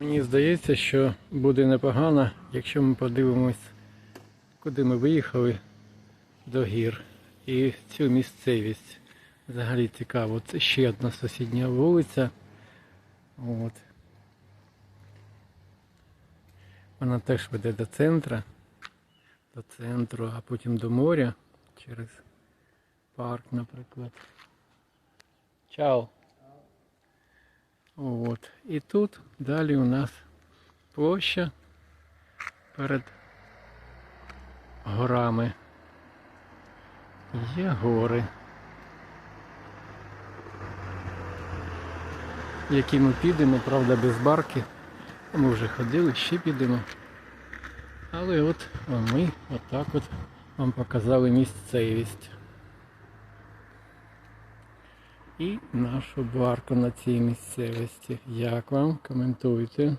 Мені здається, що буде непогано, якщо ми подивимось, куди ми виїхали до гір. І цю місцевість. Взагалі цікаво. Це ще одна сусідня вулиця. От. Вона теж веде до центра, до центру, а потім до моря через парк, наприклад. Чао. От. І тут далі у нас площа перед горами. Є гори. Які ми підемо, правда, без барки. Ми вже ходили, ще підемо. Але от ми отак от вам показали місцевість. І нашу барку на цій місцевості. Як вам? Коментуйте.